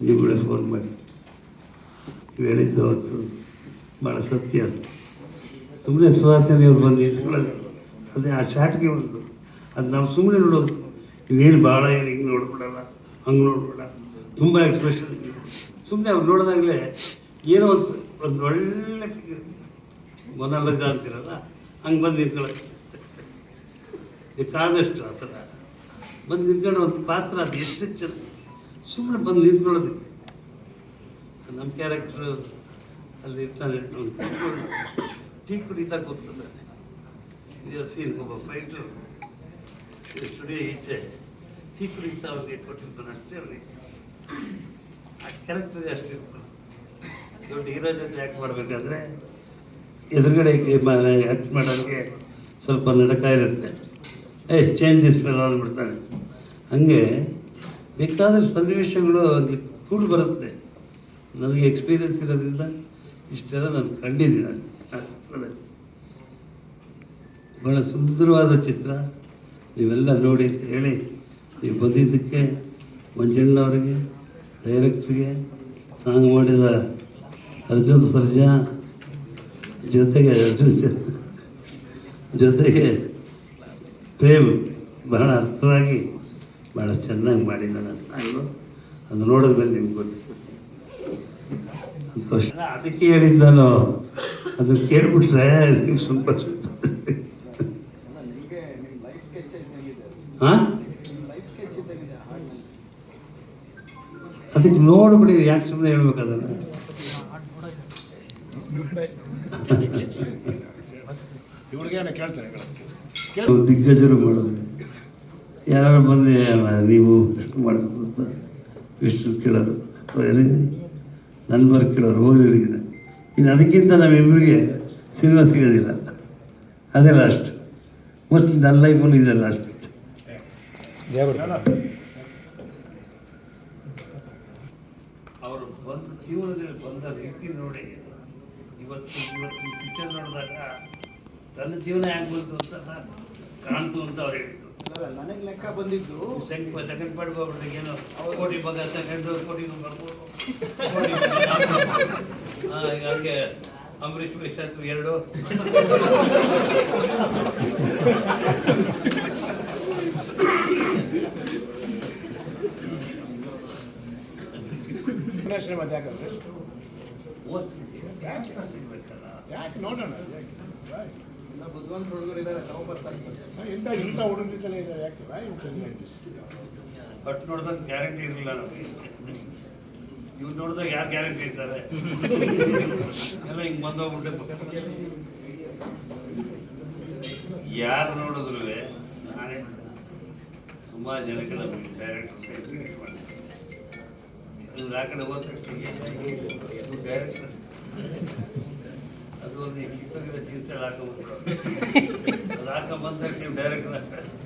ನೀವುಗಳೇ phone ಮಾಡಿ. ನೀವು ಹೇಳಿದ್ದು ಅವತ್ತು ಭಾಳ ಸತ್ಯ. ಸುಮ್ಮನೆ ಸುಹಾಸಿನಿ ಅವ್ರು ಬಂದು ನಿಂತ್ಕೊಳ್ಳೋದು. ಅದೇ ಆ ಶಾಟ್ಗೆ ಒಂದು ಅದು ನಾವು ಸುಮ್ಮನೆ ನೋಡೋದು. ಇದೇನು ಭಾಳ ಏನು ಹಿಂಗೆ ನೋಡ್ಬಿಡಲ್ಲ, ಹಂಗೆ ನೋಡ್ಬೇಡ. ತುಂಬ ಎಕ್ಸ್ಪ್ರೆಷನ್ ಸುಮ್ಮನೆ ಅವ್ರು ನೋಡಿದಾಗಲೇ ಏನೋ ಒಂದು ಒಂದು ಒಳ್ಳೆ ಮೊನಲಜ ಅಂತಿರಲ್ಲ, ಹಂಗೆ ಬಂದು ನಿಂತ್ಕೊಳ್ಳೋದು. ಬೇಕಾದಷ್ಟು ಆ ಥರ. ಬಂದು ನಿಂತ್ಕೊಂಡು ಒಂದು ಪಾತ್ರ ಅದು ಎಷ್ಟು ಚೆನ್ನಾಗಿ ಸುಮ್ಮನೆ ಬಂದು ನಿಂತ್ಕೊಳ್ಳೋದಕ್ಕೆ ನಮ್ಮ ಕ್ಯಾರೆಕ್ಟ್ರು ಅಲ್ಲಿ ಇರ್ತಾನೆ ಟೀ ಕುಡಿತಾ ಕೂತ್ಕೊಂಡಾನೆ ಸೀನ್ ಒಬ್ಬ ಫೈಟ್ರು ಸ್ಟುಡಿಯೋ ಈಚೆ. ಟೀ ಕುಡಿತಾ ಅವ್ರಿಗೆ ಕೊಟ್ಟಿರ್ತಾನೆ ಅಷ್ಟೇ ಅವ್ರಿಗೆ. ಆ ಕ್ಯಾರೆಕ್ಟರ್ಗೆ ಅಷ್ಟಿರ್ತಾನೆ ದೊಡ್ಡ ಹೀರೋ ಜೊತೆ ಆ್ಯಕ್ಟ್ ಮಾಡಬೇಕಾದ್ರೆ ಎದುರುಗಡೆ ಆ್ಯಕ್ಟ್ ಮಾಡೋರಿಗೆ ಸ್ವಲ್ಪ ನಡಕ ಇರುತ್ತೆ. ಏ ಚೇಂಜ್ ದಿಸ್ ಫೆಲ್ ಅಂದ್ಬಿಡ್ತಾನೆ. ಹಾಗೆ ಬೇಕಾದಷ್ಟು ಸನ್ನಿವೇಶಗಳು ಅಲ್ಲಿ ಕೂಡಿ ಬರುತ್ತೆ. ನನಗೆ ಎಕ್ಸ್ಪೀರಿಯನ್ಸ್ ಇರೋದ್ರಿಂದ ಇಷ್ಟೆಲ್ಲ ನಾನು ಕಂಡಿದ್ದೀನಿ ಆ ಭಾಳ ಸುಂದರವಾದ ಚಿತ್ರ. ನೀವೆಲ್ಲ ನೋಡಿ ಅಂತ ಹೇಳಿ ನೀವು ಬಂದಿದ್ದಕ್ಕೆ ಮಂಜಣ್ಣವರಿಗೆ ಡೈರೆಕ್ಟ್ರಿಗೆ, ಸಾಂಗ್ ಮಾಡಿದ ಅರ್ಜುನ್ ಸರ್ಜಾ ಜೊತೆಗೆ ಅರ್ಜುನ್ ಜೊತೆಗೆ ಪ್ರೇಮ್ ಬಹಳ ಅರ್ಥವಾಗಿ ಭಾಳ ಚೆನ್ನಾಗಿ ಮಾಡಿದ್ದಾನೆ ಸಾಂಗು ಅದು ನೋಡಿದ್ಮೇಲೆ ನಿಮ್ಗೆ ಗೊತ್ತು ಸಂತೋಷ. ಅದಕ್ಕೆ ಹೇಳಿದ್ದಾನು ನಾನು ಅದು ಕೇಳ್ಬಿಟ್ರೆ ನಿಮ್ಗೆ ಸ್ವಲ್ಪ ನಿಮಗೆ ನಿಮ್ಮ ಲೈಫ್ ಸ್ಕೆಚ್ ಇದ್ದಂಗಿದೆ ಹಾಂ ಅದಕ್ಕೆ ನೋಡ್ಬಿಡಿ ಯಾಕೆ ಸುಮ್ಮನೆ ಹೇಳ್ಬೇಕು ಅದನ್ನು? ದಿಗ್ಗಜರು ಮಾಡಿದ್ರೆ ಯಾರು ಬಂದು ನೀವು ಎಷ್ಟು ಮಾಡಬೇಕು ಅಂತ ಎಷ್ಟು ಕೇಳೋರು ನನ್ನ ಬರ್ ಕೇಳೋರು ಹೋಗಿ ಇನ್ನು ಅದಕ್ಕಿಂತ ನಮ್ಮಿಬ್ಬರಿಗೆ ಸಿನಿಮಾ ಸಿಗೋದಿಲ್ಲ. ಅದೇ ಲಾಸ್ಟ್ ಮೋಸ್ಟ್ಲಿ ನನ್ನ ಲೈಫಲ್ಲಿ ಇದೆ ಲಾಸ್ಟ್ ಅವರು ಬಂದ ಜೀವನದಲ್ಲಿ ಬಂದ ರೀತಿ ನೋಡಿ, ಇವತ್ತು ಇವತ್ತು ಪಿಕ್ಚರ್ ನೋಡಿದಾಗ ತನ್ನ ಜೀವನ ಹೆಂಗೆ ಬಂತು ಅಂತ ಕಾಣ್ತು ಅಂತ ಅವ್ರು ಹೇಳಿದ್ರು. ಇಲ್ಲ ನನಗೆ ಲೆಕ್ಕ ಬಂದಿದ್ದು. ಸೆಕೆಂಡ್ ಸೆಕೆಂಡ್ ಪಾರ್ಟ್ ಹೋಗ್ಬಿಡ್ರಿ ಏನೋ ಕೋಟಿ ಬಗ್ಗೆ ಸೆಕೆಂಡ್ ಕೋಟಿ ಬರ್ಬೋದು ಹಂಗೆ ಅಂಬರೀಷ್ ಮಿಶ್ರಾತ್ ಎರಡು. ಯಾಕೆ ನೋಡೋಣ? ಹುಡುಗರು ಇದ್ದಾರೆ ಇಂಥ ಇಂಥ ಹುಡುಗರಿದ್ದಲೇ ಇದೆ ಯಾಕೆ? Why you tell me like this? But ನೋಡಿದಾಗ ಗ್ಯಾರಂಟಿ ಇರಲಿಲ್ಲ ನಮಗೆ. ಇವ್ ನೋಡಿದಾಗ ಯಾರು ಗ್ಯಾರಂಟಿ ಇರ್ತಾರೆ? ಎಲ್ಲ ಹಿಂಗೆ ಬಂದೋಗ್ಬಿಟ್ಟೆ ಯಾರು ನೋಡಿದ್ರು ನಾನೇ ಸುಮಾರು ಜನಕ್ಕೆ ನಮಗೆ ಡೈರೆಕ್ಟರ್ ಮಾಡಿದ್ದೆ. ಇದು ಆ ಕಡೆ ಹೋದ ಡೈರೆಕ್ಟರ್. ಅದು ಒಂದು ಕಿತ್ತೋಗಿರೋ ಜೀನ್ಸ್ ಎಲ್ಲ ಹಾಕೊಂಡ್ಬಿಟ್ರು ಅದು ಹಾಕೋ ಬಂದಾಗ ನೀವು ಡೈರೆಕ್ಟರ್